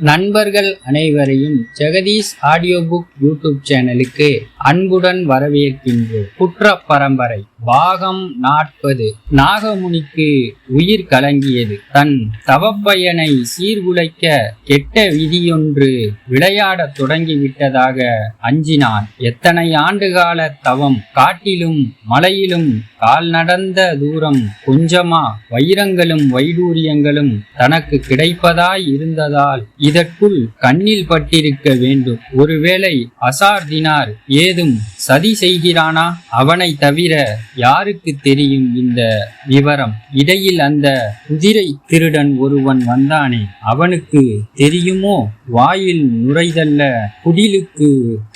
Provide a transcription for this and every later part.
நண்பர்கள் அனைவரையும் Jagadish audio book YouTube சேனலுக்கு அன்புடன் வரவேற்கின்றோம். குற்ற பரம்பரை பாகம் நாற்பது. நாகமுனிக்கு உயிர் கலங்கியது. தன் தவப்பயனை சீர்குலைக்க கெட்ட விதியொன்று விளையாடத் தொடங்கிவிட்டதாக அஞ்சினான். எத்தனை ஆண்டுகால தவம் காட்டிலும் மலையிலும் கால் நடந்த தூரம் கொஞ்சமா வைரங்களும் வைடூரியங்களும் தனக்கு கிடைப்பதாய் இருந்ததால் இதற்குள் கண்ணில் பட்டிருக்க வேண்டும். ஒருவேளை அசார்தினார் ஏதும் சதி செய்கிறானா? அவனை தவிர யாருக்கு தெரியும் இந்த விவரம்? இடையில் அந்த குதிரை திருடன் ஒருவன் வந்தானே அவனுக்கு தெரியுமோ? வாயில் நுரைதல்ல குடிலுக்கு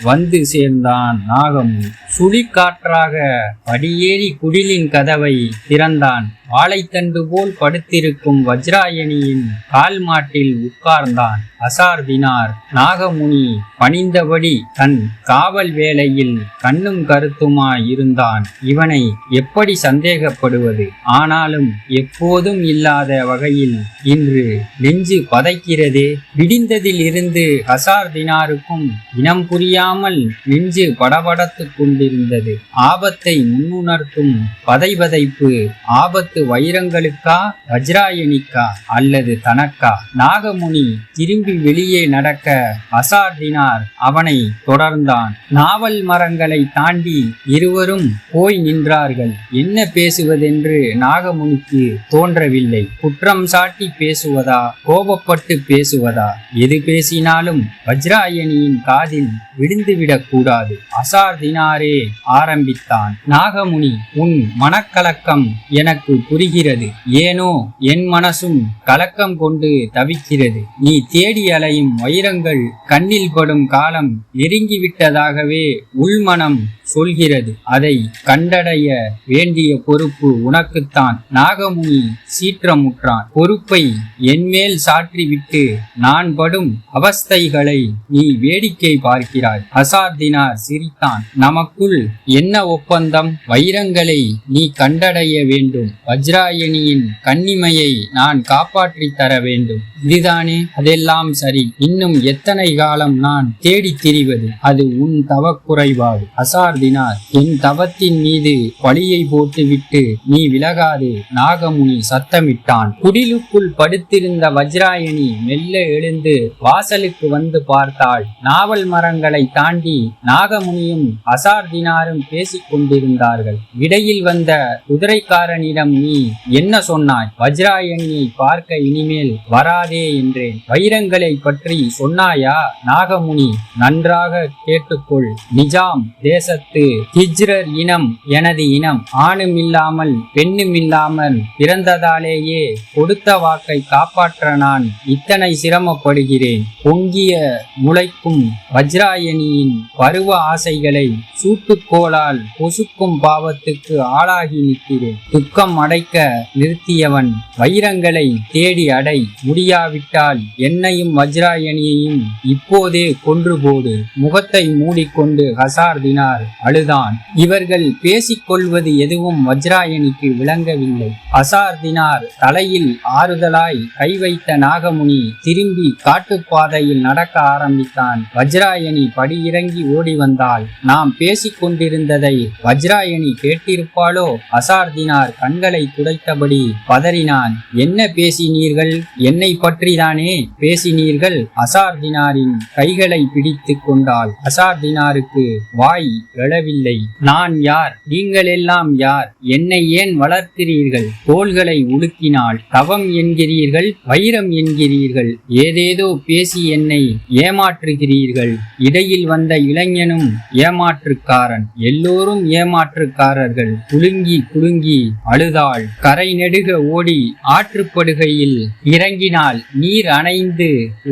வந்து சேர்ந்தான் நாகம். சுழிக்காற்றாக படியேறி குடிலின் கதவை திறந்தான். வாழைத்தண்டு போல் படுத்திருக்கும் வஜ்ராயணியின் கால் மாட்டில் உட்கார்ந்தான் அசார்தினார். நாகமுனி பணிந்தபடி தன் காவல் வேளையில் கண்ணும் கருத்துமாய் இருந்தான் இவனை எப்படி சந்தேகப்படுவது? ஆனாலும் எப்போதும் இல்லாத வகையில் இன்று நெஞ்சு பதைக்கிறதே. விடிந்ததில் இருந்து அசார்தினாருக்கும் இனம் புரியாமல் நெஞ்சு படபடத்துக் கொண்டிருந்தது. ஆபத்தை முன்னுணர்த்தும் பதைபதைப்பு ஆபத்து வைரங்களுக்கா வஜ்ராயணிக்கா அல்லது தனக்கா? நாகமுனி திரும்பி வெளியே நடக்க அசார்தினார் அவனை தொடர்ந்தான். நாவல் மரங்களை தாண்டி இருவரும் போய் நின்றார்கள். என்ன பேசுவதென்று நாகமுனிக்கு தோன்றவில்லை. குற்றம் சாட்டி பேசுவதா? கோபப்பட்டு பேசுவதா? எது பேசினாலும் வஜ்ராயணியின் காதில் விழுந்துவிடக் கூடாது. அசார்தினாரே ஆரம்பித்தான். நாகமுனி உன் மனக்கலக்கம் எனக்கு புரிகிறது. ஏனோ என் மனசும் கலக்கம் கொண்டு தவிக்கிறது. நீ தேடி அலையும் வைரங்கள் கண்ணில் படும் காலம் நெருங்கிவிட்டதாகவே உள்மனம் சொல்கிறது அதை கண்டடைய வேண்டிய பொறுப்பு உனக்குத்தான். நாகமுனி சீற்றமுற்றான். பொறுப்பை என்மேல் சாற்றிவிட்டு நான் படும் அவஸ்தைகளை நீ வேடிக்கை பார்க்கிறாய். அசார்தினார் சிரித்தான். நமக்குள் என்ன ஒப்பந்தம்? வைரங்களை நீ கண்டடைய வேண்டும். வஜ்ராயணியின் கன்னிமையை நான் காப்பாற்றி தர வேண்டும். இதுதானே? அதெல்லாம் சரி. இன்னும் எத்தனை காலம் நான் தேடித் திரிவது? அது உன் தவக்குறைபாடு அசார்தினார் என் தவத்தின் மீது பழியை போட்டுவிட்டு நீ விலகாது. நாகமுனி சத்தமிட்டான். குடிலுக்குள் படுத்திருந்த வஜ்ராயணி மெல்ல எழுந்து வாசலுக்கு வந்து பார்த்தாள். நாவல் மரங்களை தாண்டி நாகமுனியும் அசார்தினாரும் பேசிக் கொண்டிருந்தார்கள். இடையில் வந்த குதிரைக்காரனிடம் நீ என்ன சொன்னாய்? வஜ்ராயணியை பார்க்க இனிமேல் வராதே என்றேன். வைரங்களை பற்றி சொன்னாயா? நாகமுனி நன்றாக கேட்டுக்கொள். நிஜாம் பத்து ஹிஜ்ரர் இனம் எனது இனம் ஆணும் இல்லாமல் பெண்ணும் இல்லாமல் பிறந்ததாலேயே கொடுத்த வாக்கை காப்பாற்ற நான் இத்தனை சிரமப்படுகிறேன். பொங்கிய முளைக்கும் வஜ்ராயணியின் பருவ ஆசைகளை சூட்டுக்கோளால் பொசுக்கும் பாவத்துக்கு ஆளாகி நிற்கிறேன். துக்கம் அடைக்க நிறுத்தியவன் வைரங்களை தேடி அடை முடியாவிட்டால் என்னையும் வஜ்ராயணியையும் இப்போதே கொன்று போடு. முகத்தை மூடிக்கொண்டு ஹசார்தினார் அழுதான். இவர்கள் பேசிக்கொள்வது எதுவும் வஜ்ராயணிக்கு விளங்கவில்லை. அசார்தினார் தலையில் ஆறுதலாய் கை வைத்த நாகமுனி திரும்பி காட்டுப்பாதையில் நடக்க ஆரம்பித்தான். வஜ்ராயணி படியிறங்கி ஓடி வந்தாள் நாம் பேசிக்கொண்டிருந்ததை வஜ்ராயணி கேட்டிருப்பாளோ? அசார்தினார் கண்களை துடைத்தபடி பதறினான். என்ன பேசினீர்கள்? என்னை பற்றிதானே பேசினீர்கள்? அசார்தினாரின் கைகளை பிடித்து கொண்டாள். அசார்தினாருக்கு வாய் எழவில்லை நான் யார்? நீங்கள் எல்லாம் யார்? என்னை ஏன் வளர்க்கிறீர்கள்? கோள்களை உடுக்கினால் தவம் என்கிறீர்கள் வைரம் என்கிறீர்கள் ஏதேதோ பேசி என்னை ஏமாற்றுகிறீர்கள். இடையில் வந்த இளைஞனும் ஏமாற்றுக்காரன். எல்லோரும் ஏமாற்றுக்காரர்கள். குலுங்கி குலுங்கி அழுதாள். கரை நெடுக ஓடி ஆற்றுப்படுகையில் இறங்கினால் நீர் அணைந்து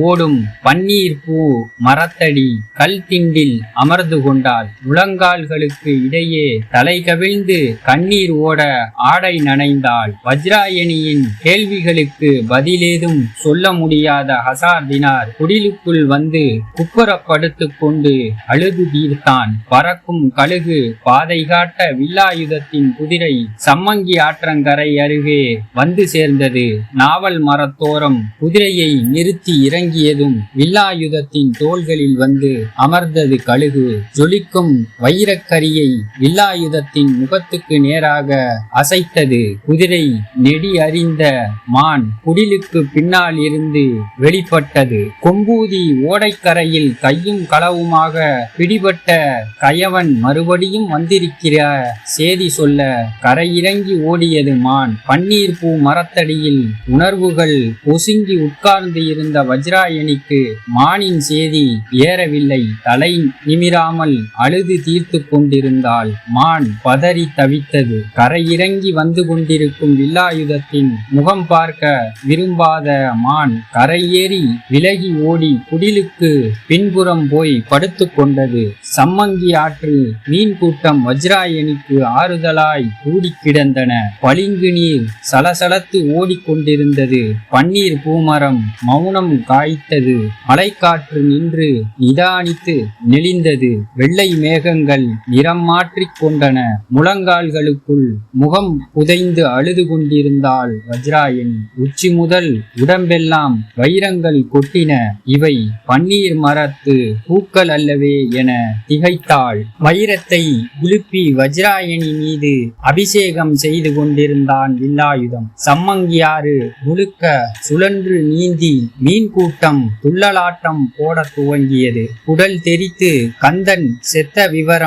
ஓடும் பன்னீர் பூ மரத்தடி. கல் திண்டில் அமர்ந்து கொண்டாள். முழங்கால் முழங்கால்களுக்கு இடையே தலை கவிழ்ந்து கண்ணீர் ஓட ஆடை நனைந்தாள். வஜ்ராயணியின் கேள்விகளுக்கு பதிலேதும் சொல்ல முடியாத ஹசார்தினார் குடிலுக்குள் வந்து குப்புறப்படுத்து கொண்டு அழுது தீர்த்தான் பறக்கும் கழுகு பாதை காட்ட வில்லாயுதத்தின் குதிரை சம்மங்கி ஆற்றங்கரை அருகே வந்து சேர்ந்தது. நாவல் மரத்தோரம் குதிரையை நிறுத்தி இறங்கியதும் வில்லாயுதத்தின் தோள்களில் வந்து அமர்ந்தது கழுகு. ஜொலிக்கும் வைரக்கரியை வில்லாயுதத்தின் முகத்துக்கு நேராக அசைத்தது குதிரை நெடி அறிந்த மான் குடிலுக்கு பின்னால் இருந்து வெளிப்பட்டது. கொம்பூதி ஓடைக்கரையில் கையும் களவுமாக பிடிபட்ட கயவன் மறுபடியும் வந்திருக்கிற சேதி சொல்ல கரையிறங்கி ஓடியது மான். பன்னீர் பூ மரத்தடியில் உணர்வுகள் ஒசுங்கி உட்கார்ந்து இருந்த வஜ்ராயணிக்கு மானின் சேதி ஏறவில்லை. தலை நிமிராமல் அழுது தீர்த்து கொண்டிருந்தாள். மான் பதறி தவித்தது. கரையிறங்கி வந்து கொண்டிருக்கும் வில்லாயுதத்தின் முகம் பார்க்க விரும்பாத மான் கரையேறி விலகி ஓடி குடிலுக்கு பின்புறம் போய் படுத்து கொண்டது. சம்மங்கி ஆற்று மீன் கூட்டம் வஜ்ராயணிக்கு ஆறுதலாய் கூடி கிடந்தன. பளிங்கு நீர் சலசலத்து ஓடிக்கொண்டிருந்தது பன்னீர் பூமரம் மௌனம் காய்த்தது. மலைக்காற்று நின்று நிதானித்து நெளிந்தது. வெள்ளை மேகங்கள் நிறம் மாற்றிக் கொண்டன. முழங்கால்களுக்குள் முகம் புதைந்து அழுது கொண்டிருந்தாள் வஜ்ராயணி உச்சி முதல் உடம்பெல்லாம் வைரங்கள் கொட்டின. இவை பன்னீர் மரத்து பூக்கள் அல்லவே என திகைத்தாள். வைரத்தை உலுப்பி வஜ்ராயணி மீது அபிஷேகம் செய்து கொண்டிருந்தான் வில்லாயுதம் சம்மங்கியாறு முழுக்க சுழன்று நீந்தி மீன் கூட்டம் துள்ளலாட்டம் போட துவங்கியது. குடல் தெரித்து கந்தன் செத்த விவரம்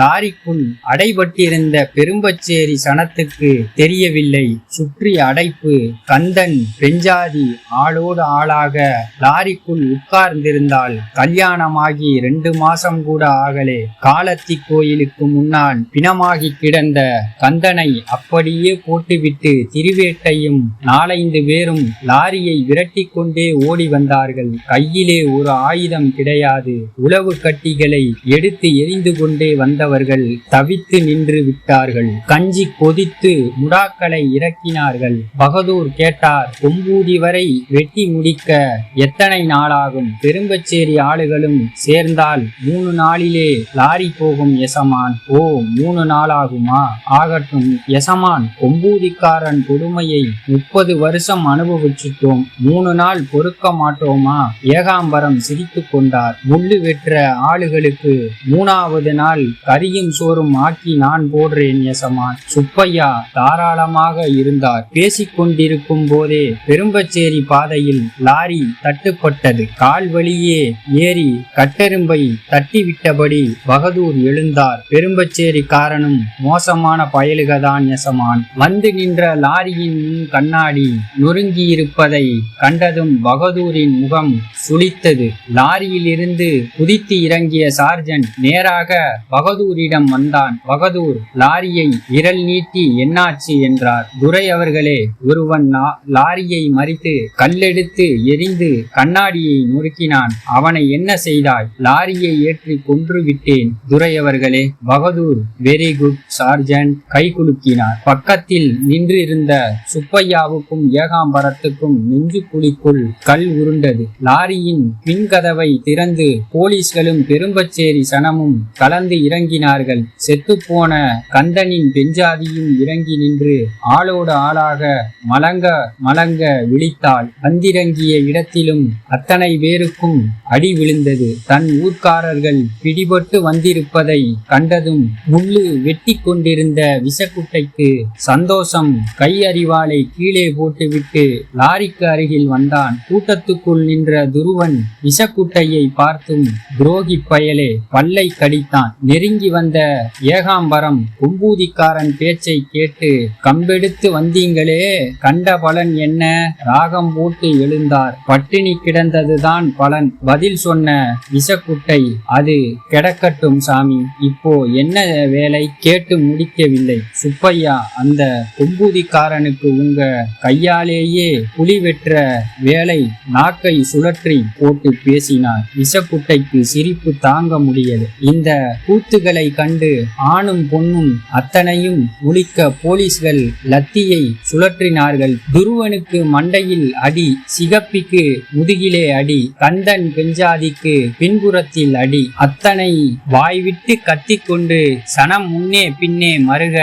லாரிக்குள் அடைபட்டிருந்த பெரும்பச்சேரி சனத்துக்கு தெரியவில்லை. சுற்றி அடைப்பு கந்தன் பெஞ்சாதி ஆளோடு ஆளாக லாரிக்குள் உட்கார்ந்திருந்தாள். கல்யாணமாகி ரெண்டு மாசம் கூட ஆகலே. காலத்தி கோயிலுக்கு முன்னால் பிணமாகி கிடந்த கந்தனை அப்படியே போட்டுவிட்டு திருவேட்டையும் நாலைந்து பேரும் லாரியை விரட்டி கொண்டே ஓடி வந்தார்கள். கையிலே ஒரு ஆயுதம் கிடையாது. உளவு கட்டிகளை எடுத்து எரிந்து கொண்டு வந்தவர்கள் தவித்து நின்று விட்டார்கள். கஞ்சி கொதித்து முடாக்களை இறக்கினார்கள். பகதூர் கேட்டார் கொம்பூதி வரை வெட்டி முடிக்க எத்தனை நாளாகும்? பெரும்பச்சேரி ஆளுகளும் சேர்ந்தால் மூணு நாளிலே லாரி போகும் எசமான். ஓ மூணு நாளாகுமா? ஆகட்டும் எசமான் கொம்பூதிக்காரன் கொடுமையை முப்பது வருஷம் அனுபவிச்சுட்டோம். மூணு நாள் பொறுக்க மாட்டோமா? ஏகாம்பரம் சிரித்து கொண்டார். முள்ளு வெற்ற ஆளுகளுக்கு மூணாவது நாள் கரியும் சோறும் ஆக்கி நான் போடுறேன் எசமான். சுப்பையா தாராளமாக இருந்தார். பேசிக்கொண்டிருக்கும் போதே பெரும்பச்சேரி பாதையில் லாரி தட்டுப்பட்டது. கால் வழியே ஏறி கட்டெரும்பை தட்டிவிட்டபடி பகதூர் எழுந்தார். பெரும்பச்சேரி காரனும் மோசமான பயலுகதான் எசமான். வந்து நின்ற லாரியின் முன் கண்ணாடி நொறுங்கியிருப்பதை கண்டதும் பகதூரின் முகம் சுளித்தது. லாரியில் இருந்து குதித்து இறங்கிய சார்ஜன் நேராக பகதூரிடம் வந்தான். பகதூர் லாரியை விரல் நீட்டி என்னாச்சு? என்றார். துரை அவர்களே ஒருவன் லாரியை மறித்து கல்லெடுத்து எரிந்து கண்ணாடியை நொறுக்கினான். அவனை என்ன செய்தாய்? லாரியை ஏற்றி கொன்று விட்டேன். துரை அவர்களே பகதூர் வெரி குட் சார்ஜன் கை குலுக்கினார். பக்கத்தில் நின்றிருந்த சுப்பையாவுக்கும் ஏகாம்பரத்துக்கும் நெஞ்சு குழிக்குள் கல் உருண்டது. லாரியின் பின்கதவை திறந்து போலீஸ்களும் பெரும்பச்சேரி சனமும் கலந்து இறங்கினார்கள். செத்துப்போன கந்தனின் பெஞ்சாதியும் இறங்கி நின்று ஆளோடு ஆளாக மலங்க மலங்க விழித்தாள். வந்திறங்கிய இடத்திலும் அத்தனை பேருக்கும் அடி விழுந்தது. தன் ஊர்க்காரர்கள் பிடிபட்டு வந்திருப்பதை கண்டதும் முள்ளு வெட்டி கொண்டிருந்த விசக்குட்டைக்கு சந்தோஷம் கை அறிவாளை கீழே போட்டுவிட்டு லாரிக்கு அருகில் வந்தான். கூட்டத்துக்குள் நின்ற துருவன் விஷக்குட்டையை பார்த்தும் துரோகி பயலே பல்லை கடித்தான். நெருங்கி வந்த ஏகாம்பரம் கும்பூதிக்காரன் பேச்சை கேட்டு கம்பெடுத்து வந்தீங்களே கண்ட பலன் என்ன? ராகம் போட்டு எழுந்தார். பட்டினி கிடந்ததுதான் பலன். பதில் சொன்ன விஷக்குட்டை அது கிடக்கட்டும் சாமி. இப்போ என்ன வேலை? கேட்டு முடிக்கவில்லை. சுப்பையா அந்த கும்பூதிக்காரனுக்கு உங்க கையாலேயே புலி வெற்ற வேலை நாக்கை சுழற்றி போட்டு பேசினார். விஷக்குட்டைக்கு சிரிப்பு தாங்க முடியது இந்த கூத்துகளை கண்டு ஆணும் பொண்ணும் அத்தனையும் ஒழிக்க போலீஸ்கள் லத்தியை சுழற்றினார்கள். துருவனுக்கு மண்டையில் அடி சிகப்பிக்கு முதுகிலே அடி கந்தன் பெஞ்சாதிக்கு பின்புறத்தில் அடி. அத்தனை வாய்விட்டு கத்திக்கொண்டு சனம் முன்னே பின்னே மருக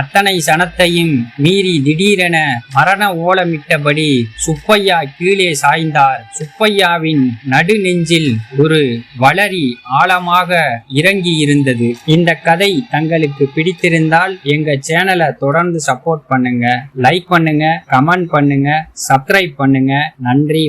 அத்தனை சனத்தையும் மீறி திடீரென மரண ஓலமிட்டபடி சுப்பையா கீழே சாய்ந்தார். சுப்பையாவின் நடுநெஞ்சில் ஒரு வளரி ஆழமாக இறங்கி இருந்தது. இந்த கதை தங்களுக்கு பிடித்திருந்தால் எங்க சேனலை தொடர்ந்து சப்போர்ட் பண்ணுங்க. லைக் பண்ணுங்க கமெண்ட் பண்ணுங்க சப்ஸ்கிரைப் பண்ணுங்க. நன்றி